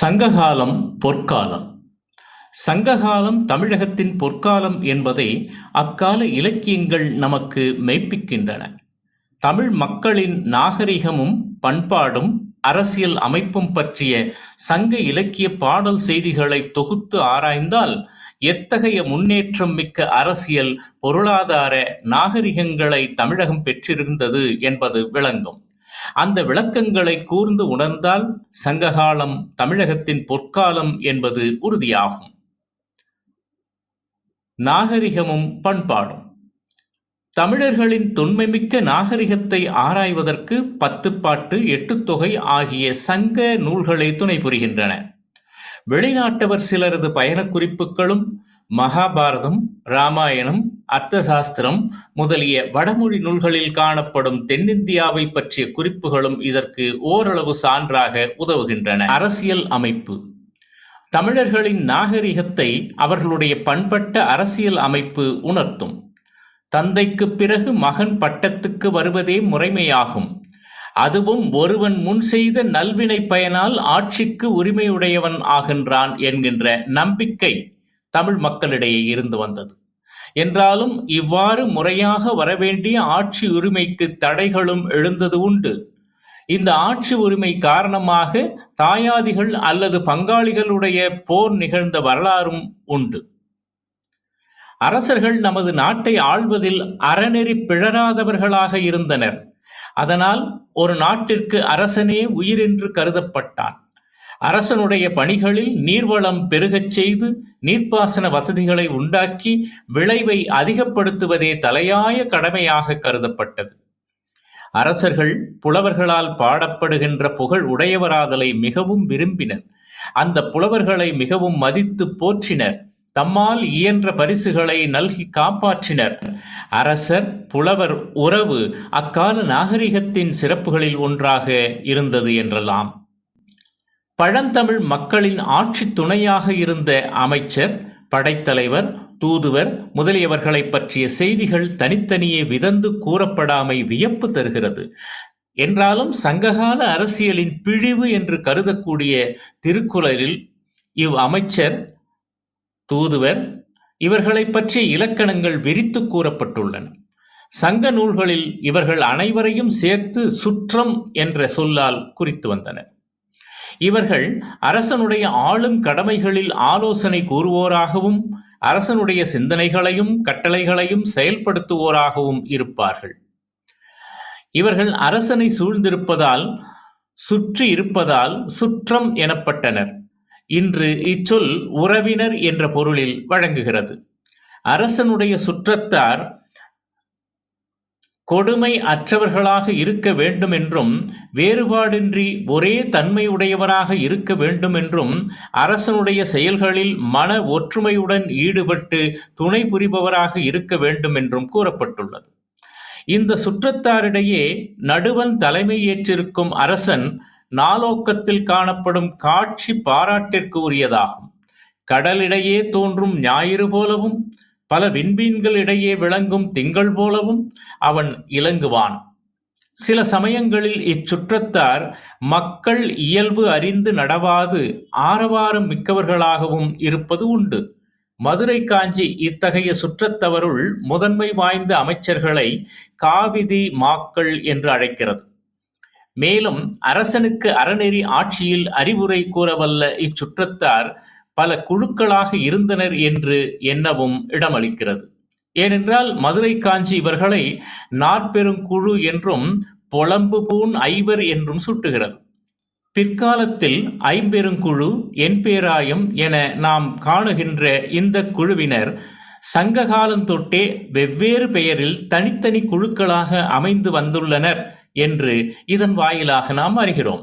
சங்ககாலம் பொற்காலம். சங்ககாலம் தமிழகத்தின் பொற்காலம் என்பதை அக்கால இலக்கியங்கள் நமக்கு மெய்ப்பிக்கின்றன. தமிழ் மக்களின் நாகரிகமும் பண்பாடும் அரசியல் அமைப்பும் பற்றிய சங்க இலக்கிய பாடல் செய்திகளை தொகுத்து ஆராய்ந்தால் எத்தகைய முன்னேற்றம் மிக்க அரசியல் பொருளாதார நாகரிகங்களை தமிழகம் பெற்றிருந்தது என்பது விளங்கும். அந்த விளக்கங்களை கூர்ந்து உணர்ந்தால் சங்ககாலம் தமிழகத்தின் பொற்காலம் என்பது உறுதியாகும். நாகரிகமும் பண்பாடும். தமிழர்களின் தொன்மைமிக்க நாகரிகத்தை ஆராய்வதற்கு பத்துப்பாட்டு எட்டுத்தொகை ஆகிய சங்க நூல்களை துணை புரிகின்றன. வெளிநாட்டவர் சிலரது பயணக் குறிப்புகளும் மகாபாரதம் ராமாயணம் அர்த்தசாஸ்திரம் முதலிய வடமொழி நூல்களில் காணப்படும் தென்னிந்தியாவை பற்றிய குறிப்புகளும் இதற்கு ஓரளவு சான்றாக உதவுகின்றன. அரசியல் அமைப்பு. தமிழர்களின் நாகரிகத்தை அவர்களுடைய பண்பட்ட அரசியல் அமைப்பு உணர்த்தும். தந்தைக்கு பிறகு மகன் பட்டத்துக்கு வருவதே முறைமையாகும். அதுவும் ஒருவன் முன் செய்த நல்வினை பயனால் ஆட்சிக்கு உரிமையுடையவன் ஆகின்றான் என்கின்ற நம்பிக்கை. தமிழ் மக்களிடையே இருந்து வந்தது. என்றாலும் இவ்வாறு முறையாக வரவேண்டிய ஆட்சி உரிமைக்கு தடைகளும் எழுந்தது உண்டு. இந்த ஆட்சி உரிமை காரணமாக தாயாதிகள் அல்லது பங்காளிகளுடைய போர் நிகழ்ந்த வரலாறும் உண்டு. அரசர்கள் நமது நாட்டை ஆள்வதில் அறநெறி பிழறாதவர்களாக இருந்தனர். அதனால் ஒரு நாட்டிற்கு அரசனே உயிரென்று கருதப்பட்டான். அரசனுடைய பணிகளில் நீர்வளம் பெருகச் செய்து நீர்ப்பாசன வசதிகளை உண்டாக்கி விளைவை அதிகப்படுத்துவதே தலையாய கடமையாக கருதப்பட்டது. அரசர்கள் புலவர்களால் பாடப்படுகின்ற புகழ் உடையவராதலை மிகவும் விரும்பினர். அந்த புலவர்களை மிகவும் மதித்து போற்றினர். தம்மால் இயன்ற பரிசுகளை நல்கி காப்பாற்றினர். அரசர் புலவர் உறவு அக்கால நாகரிகத்தின் சிறப்புகளில் ஒன்றாக இருந்தது என்றலாம். பழந்தமிழ் மக்களின் ஆட்சி துணையாக இருந்த அமைச்சர் படைத்தலைவர் தூதுவர் முதலியவர்களை பற்றிய செய்திகள் தனித்தனியே விதந்து கூறப்படாமை வியப்பு தருகிறது. என்றாலும் சங்ககால அரசியலின் பிழிவு என்று கருதக்கூடிய திருக்குறளில் இவ் அமைச்சர் தூதுவர் இவர்களை பற்றிய இலக்கணங்கள் விரித்து கூறப்பட்டுள்ளன. சங்க நூல்களில் இவர்கள் அனைவரையும் சேர்த்து சுற்றம் என்ற சொல்லால் குறித்து வந்தனர். இவர்கள் அரசனுடைய ஆளும் கடமைகளில் ஆலோசனை கூறுவோராகவும் அரசனுடைய சிந்தனைகளையும் கட்டளைகளையும் செயல்படுத்துவோராகவும் இருப்பார்கள். இவர்கள் அரசனை சூழ்ந்திருப்பதால் சுற்றி இருப்பதால் சுற்றம் எனப்பட்டனர். இன்று இச்சொல் உறவினர் என்ற பொருளில் வழங்குகிறது. அரசனுடைய சுற்றத்தார் கொடுமை அற்றவர்களாக இருக்க வேண்டும் என்றும் வேறுபாடின்றி ஒரே தன்மையுடையவராக இருக்க வேண்டும் என்றும் அரசனுடைய செயல்களில் மன ஒற்றுமையுடன் ஈடுபட்டு துணை புரிபவராக இருக்க வேண்டும் என்றும் கூறப்பட்டுள்ளது. இந்த சுற்றத்தாரிடையே நடுவன் தலைமை ஏற்றிருக்கும் அரசன் நாலோக்கத்தில் காணப்படும் காட்சி பாராட்டிற்கு உரியதாகும். கடலிடையே தோன்றும் ஞாயிறு போலவும் பல விண்மீன்களிடையே விளங்கும் திங்கள் போலவும் அவன் இலங்குவான். சில சமயங்களில் இச்சுற்றத்தார் மக்கள் இயல்பு அறிந்து நடவாது ஆரவாரம் மிக்கவர்களாகவும் இருப்பது உண்டு. மதுரை காஞ்சி இத்தகைய சுற்றத்தவருள் முதன்மை வாய்ந்த அமைச்சர்களை காவிதி மாக்கள் என்று அழைக்கிறது. மேலும் அரசனுக்கு அறநெறி ஆட்சியில் அறிவுரை கூறவல்ல இச்சுற்றத்தார் பல குழுக்களாக இருந்தனர் என்று எண்ணவும் இடமளிக்கிறது. ஏனென்றால் மதுரை காஞ்சி இவர்களை நாற்பெருங்குழு என்றும் பொலம்பு பூன் ஐவர் என்றும் சுட்டுகிறது. பிற்காலத்தில் ஐம்பெருங்குழு என்பேராயம் என நாம் காணுகின்ற இந்த குழுவினர் சங்ககாலந்தொட்டே வெவ்வேறு பெயரில் தனித்தனி குழுக்களாக அமைந்து வந்துள்ளனர் என்று இதன் வாயிலாக நாம் அறிகிறோம்.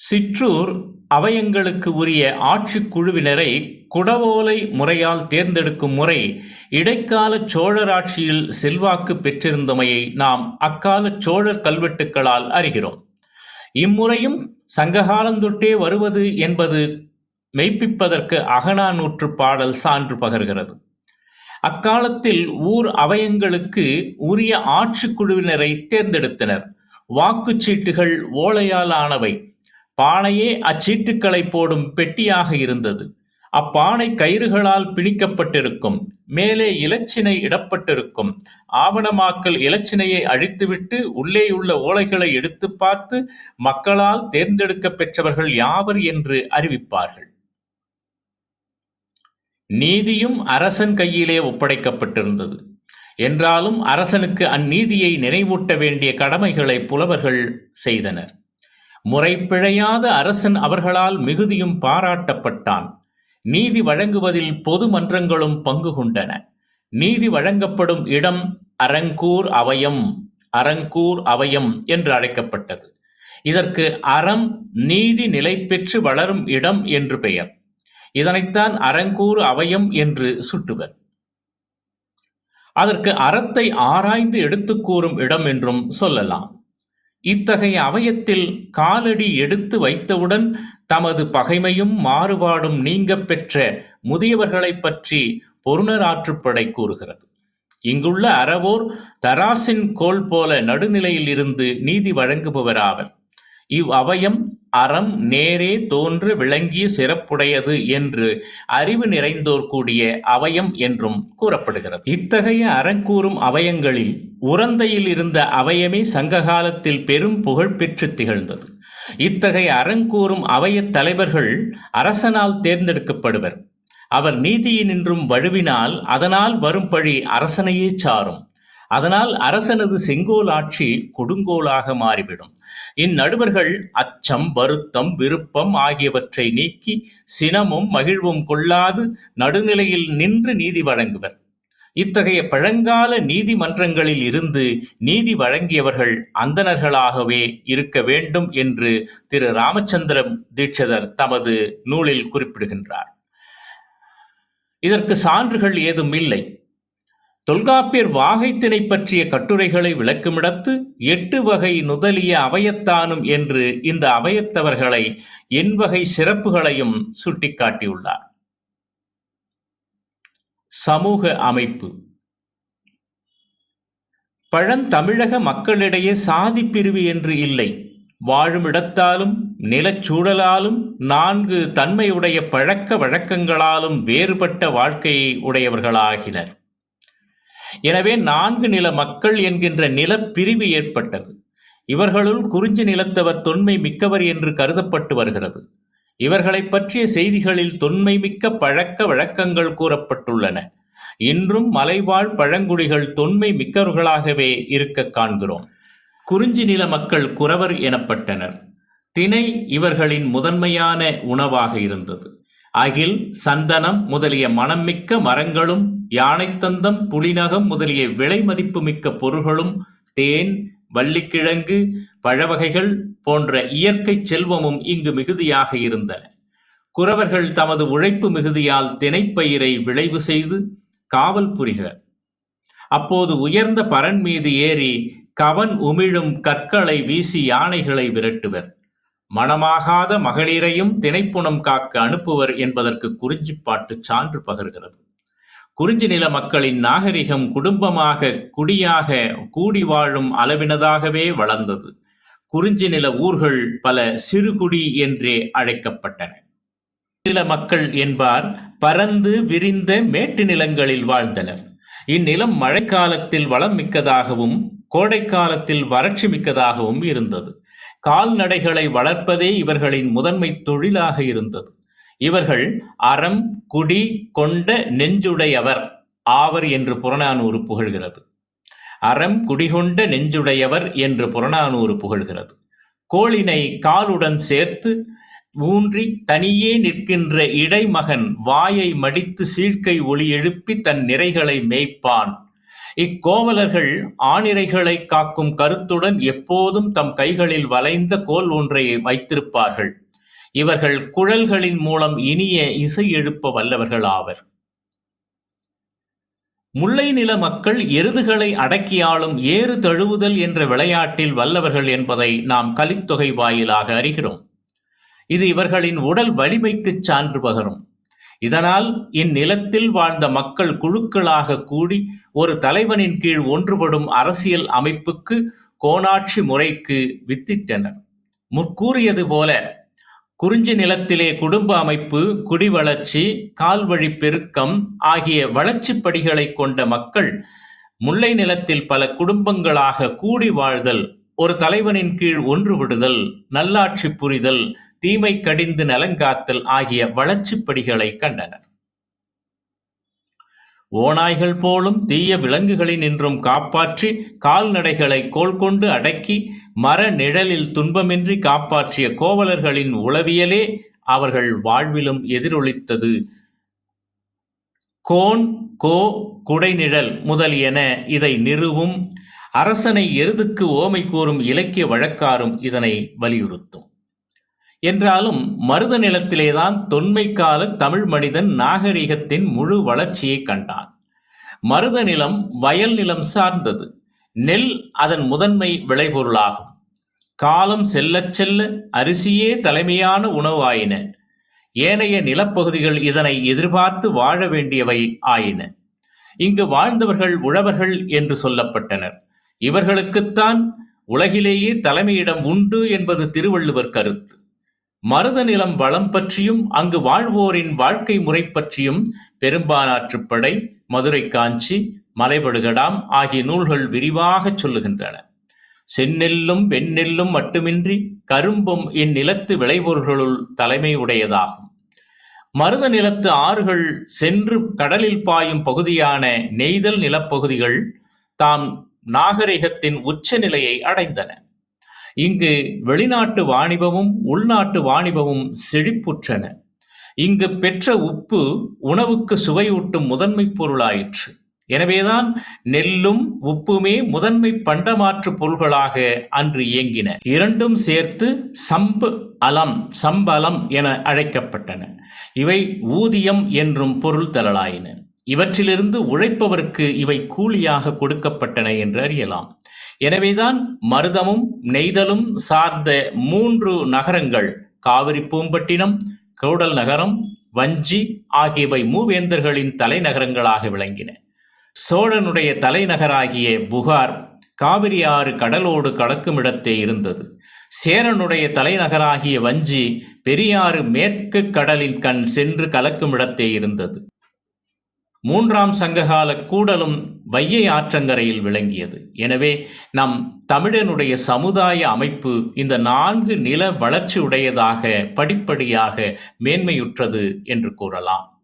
சிற்றூர் அவயங்களுக்கு உரிய ஆட்சி குழுவினரை குடவோலை முறையால் தேர்ந்தெடுக்கும் முறை இடைக்கால சோழராட்சியில் செல்வாக்கு பெற்றிருந்தமையை நாம் அக்கால சோழர் கல்வெட்டுக்களால் அறிகிறோம். இம்முறையும் சங்ககாலந்தொட்டே வருவது என்பது மெய்ப்பிப்பதற்கு அகனானூற்று பாடல் சான்று பகர்கிறது. அக்காலத்தில் ஊர் அவயங்களுக்கு உரிய ஆட்சி குழுவினரை தேர்ந்தெடுத்தனர். வாக்குச்சீட்டுகள் ஓலையால் ஆனவை. பானையே அச்சீட்டுக்களை போடும் பெட்டியாக இருந்தது. அப்பானை கயிறுகளால் பிணிக்கப்பட்டிருக்கும் மேலே இலச்சினை இடப்பட்டிருக்கும். ஆவணமாக்கல் இலச்சினையை அழித்துவிட்டு உள்ளேயுள்ள ஓலைகளை எடுத்து பார்த்து மக்களால் தேர்ந்தெடுக்க பெற்றவர்கள் யாவர் என்று அறிவிப்பார்கள். நீதியும் அரசன் கையிலே ஒப்படைக்கப்பட்டிருந்தது. என்றாலும் அரசனுக்கு அந்நீதியை நினைவூட்ட வேண்டிய கடமைகளை புலவர்கள் செய்தனர். முறைப்பிழையாத அரசன் அவர்களால் மிகுதியும் பாராட்டப்பட்டான். நீதி வழங்குவதில் பொது மன்றங்களும் பங்கு கொண்டன. நீதி வழங்கப்படும் இடம் அரங்கூர் அவயம் அரங்கூர் அவயம் என்று அழைக்கப்பட்டது. இதற்கு அறம் நீதி நிலை பெற்று வளரும் இடம் என்று பெயர். இதனைத்தான் அரங்கூர் அவயம் என்று சுட்டுவர். அதற்கு அறத்தை ஆராய்ந்து எடுத்துக் கூறும் இடம் என்றும் சொல்லலாம். இத்தகைய அவயத்தில் காலடி எடுத்து வைத்தவுடன் தமது பகைமையும் மாறுபாடும் நீங்கப் பெற்ற முதியவர்களைப் பற்றி பொருணராற்றுப்படை கூறுகிறது. இங்குள்ள அறவோர் தராசின் கோல் போல நடுநிலையில் இருந்து நீதி வழங்குபவராவர். இவ் அவயம் அறம் நேரே தோன்று விளங்கிய சிறப்புடையது என்று அறிவு நிறைந்தோர் கூடிய அவயம் என்றும் கூறப்படுகிறது. இத்தகைய அறங்கூறும் அவயங்களில் உரந்தையில் இருந்த அவயமே சங்ககாலத்தில் பெரும் புகழ் பெற்று திகழ்ந்தது. இத்தகைய அறங்கூறும் அவயத் தலைவர்கள் அரசனால் தேர்ந்தெடுக்கப்படுவர். அவர் நீதியினின்றும் வழுவினால் அதனால் வரும் பழி அரசனையே சாரும். அதனால் அரசனது செங்கோல் ஆட்சி கொடுங்கோலாக மாறிவிடும். இந்நடுவர்கள் அச்சம் வருத்தம் விருப்பம் ஆகியவற்றை நீக்கி சினமும் மகிழ்வும் கொள்ளாது நடுநிலையில் நின்று நீதி வழங்குவர். இத்தகைய பழங்கால நீதிமன்றங்களில் இருந்து நீதி வழங்கியவர்கள் அந்தணர்களாகவே இருக்க வேண்டும் என்று திரு ராமச்சந்திரம் தீட்சிதர் தமது நூலில் குறிப்பிடுகின்றார். இதற்கு சான்றுகள் ஏதும் இல்லை. தொல்காப்பியர் வாகைத்திணை பற்றிய கட்டுரைகளை விளக்குமிடத்து எட்டு வகை நுதலிய அவையத்தானும் என்று இந்த அவையத்தவர்களை எண்வகை சிறப்புகளையும் சுட்டிக்காட்டியுள்ளார். சமூக அமைப்பு. பழந்தமிழக மக்களிடையே சாதி பிரிவு என்று இல்லை. வாழுமிடத்தாலும் நிலச்சூழலாலும் நான்கு தன்மையுடைய பழக்க வழக்கங்களாலும் வேறுபட்ட வாழ்க்கையை உடையவர்களாகினர். எனவே நான்கு நில மக்கள் என்கின்ற நிலப்பிரிவு ஏற்பட்டது. இவர்களுள் குறிஞ்சி நிலத்தவர் தொன்மை மிக்கவர் என்று கருதப்பட்டு வருகிறது. இவர்களை பற்றிய செய்திகளில் தொன்மை மிக்க பழக்க வழக்கங்கள் கூறப்பட்டுள்ளன. இன்றும் மலைவாழ் பழங்குடிகள் தொன்மை மிக்கவர்களாகவே இருக்க காண்கிறோம். குறிஞ்சி நில மக்கள் குறவர் எனப்பட்டனர். திணை இவர்களின் முதன்மையான உணவாக இருந்தது. அகில் சந்தனம் முதலிய மணம்மிக்க மரங்களும் யானைத்தந்தம் புலிநகம் முதலிய விலை மதிப்புமிக்க பொருள்களும் தேன் வள்ளிக்கிழங்கு பழவகைகள் போன்ற இயற்கை செல்வமும் இங்கு மிகுதியாக இருந்தன. குறவர்கள் தமது உழைப்பு மிகுதியால் தினைப்பயிரை விளைவு செய்து காவல் புரிகிறார். அப்போது உயர்ந்த பரன் மீது ஏறி கவன் உமிழும் கற்களை வீசி யானைகளை விரட்டுவர். மணமாகாத மகளிரையும் திணைப்புணம் காக்க அனுப்புவர் என்பதற்கு குறிஞ்சிப்பாட்டு சான்று பகர்கிறது. குறிஞ்சி நில மக்களின் நாகரிகம் குடும்பமாக குடியாக கூடி வாழும் அளவினதாகவே வளர்ந்தது. குறிஞ்சி நில ஊர்கள் பல சிறுகுடி என்றே அழைக்கப்பட்டன. நில மக்கள் என்பார் பரந்து விரிந்த மேட்டு நிலங்களில் வாழ்ந்தனர். இந்நிலம் மழைக்காலத்தில் வளம் மிக்கதாகவும் கோடைக்காலத்தில் வறட்சி மிக்கதாகவும் இருந்தது. கால்நடைகளை வளர்ப்பதே இவர்களின் முதன்மை தொழிலாக இருந்தது. இவர்கள் அறம் குடி கொண்ட நெஞ்சுடையவர் ஆவர் என்று புறநானூறு புகழ்கிறது. அறம் குடிகொண்ட நெஞ்சுடையவர் என்று புறநானூறு புகழ்கிறது. கோளினை காலுடன் சேர்த்து ஊன்றி தனியே நிற்கின்ற இடைமகன் வாயை மடித்து சீழ்க்கை ஒளி எழுப்பி தன் நிறைகளை மேய்ப்பான். இக்கோவலர்கள் ஆணிரைகளை காக்கும் கருத்துடன் எப்போதும் தம் கைகளில் வளைந்த கோல் ஒன்றை வைத்திருப்பார்கள். இவர்கள் குழல்களின் மூலம் இனிய இசை எழுப்ப வல்லவர்கள் ஆவர். முல்லை நில மக்கள் எருதுகளை அடக்கியாலும் ஏறு தழுவுதல் என்ற விளையாட்டில் வல்லவர்கள் என்பதை நாம் கலித்தொகை வாயிலாக அறிகிறோம். இது இவர்களின் உடல் வலிமைக்குச் சான்று பகரும். இதனால் இந்நிலத்தில் வாழ்ந்த மக்கள் குழுக்களாக கூடி ஒரு தலைவனின் கீழ் ஒன்றுபடும் அரசியல் அமைப்புக்கு கோணாட்சி முறைக்கு வித்திட்டனர். முற்கூறியது போல குறிஞ்சி நிலத்திலே குடும்ப அமைப்பு குடிவளர்ச்சி கால்வழி பெருக்கம் ஆகிய வளர்ச்சி படிகளை கொண்ட மக்கள் முல்லை நிலத்தில் பல குடும்பங்களாக கூடி வாழ்தல் ஒரு தலைவனின் கீழ் ஒன்றுவிடுதல் நல்லாட்சி புரிதல் தீமை கடிந்து நலங்காத்தல் ஆகிய வளர்ச்சிப் படிகளை கண்டனர். ஓநாய்கள் போலும் தீய விலங்குகளினின்றும் காப்பாற்றி கால்நடைகளை கோல் கொண்டு அடக்கி மர நிழலில் துன்பமின்றி காப்பாற்றிய கோவலர்களின் உளவியலே அவர்கள் வாழ்விலும் எதிரொலித்தது. கோன் கோ குடைநிழல் முதலியன இதை நிறுவும். அரசனை எருதுக்கு ஓமை கூறும் இலக்கிய வழக்காரும் இதனை வலியுறுத்தும். என்றாலும் மருத நிலத்திலேதான் தொன்மை தமிழ் மனிதன் நாகரிகத்தின் முழு வளர்ச்சியை கண்டான். மருத நிலம் வயல் நிலம் சார்ந்தது. நெல் அதன் முதன்மை விளைபொருளாகும். காலம் செல்லச் செல்ல அரிசியே தலைமையான உணவாயின. ஏனைய நிலப்பகுதிகள் இதனை எதிர்பார்த்து வாழ வேண்டியவை ஆயின. இங்கு வாழ்ந்தவர்கள் உழவர்கள் என்று சொல்லப்பட்டனர். இவர்களுக்குத்தான் உலகிலேயே தலைமையிடம் உண்டு என்பது திருவள்ளுவர் கருத்து. மருத நிலம் வளம் பற்றியும் அங்கு வாழ்வோரின் வாழ்க்கை முறை பற்றியும் பெரும்பாலாற்றுப்படை மதுரை காஞ்சி மலைபடுகடாம் ஆகிய நூல்கள் விரிவாகச் சொல்லுகின்றன. செந்நெல்லும் வெண்ணெல்லும் மட்டுமின்றி கரும்பும் இந்நிலத்து விளைபொருள்களுள் தலைமை உடையதாகும் மருத நிலத்து ஆறுகள் சென்று கடலில் பாயும் பகுதியான நெய்தல் நிலப்பகுதிகள் தாம் நாகரிகத்தின் உச்ச நிலையை அடைந்தன. இங்கு வெளிநாட்டு வாணிபமும் உள்நாட்டு வாணிபமும் செழிப்புற்றன. இங்கு பெற்ற உப்பு உணவுக்கு சுவையூட்டும் முதன்மை பொருளாயிற்று. எனவேதான் நெல்லும் உப்புமே முதன்மை பண்டமாற்று பொருள்களாக அன்று இயங்கின. இரண்டும் சேர்த்து சம்பு அலம் சம்பலம் என அழைக்கப்பட்டன. இவை ஊதியம் என்றும் பொருள் தரலாயின இவற்றிலிருந்து உழைப்பவருக்கு இவை கூலியாக கொடுக்கப்பட்டன என்று அறியலாம். எனவேதான் மருதமும் நெய்தலும் சார்ந்த மூன்று நகரங்கள் காவிரி பூம்பட்டினம் கூடல் நகரம் வஞ்சி ஆகியவை மூவேந்தர்களின் தலைநகரங்களாக விளங்கின. சோழனுடைய தலைநகராகிய புகார் காவிரி ஆறு கடலோடு கடக்குமிடத்தே இருந்தது. சேரனுடைய தலைநகராகிய வஞ்சி பெரியாறு மேற்கு கடலின் கண் சென்று கலக்குமிடத்தே இருந்தது. மூன்றாம் சங்ககால கூடலும் வையை ஆற்றங்கரையில் விளங்கியது. எனவே நம் தமிழனுடைய சமுதாய அமைப்பு இந்த நான்கு நில வளர்ச்சி உடையதாக படிப்படியாக மேன்மையுற்றது என்று கூறலாம்.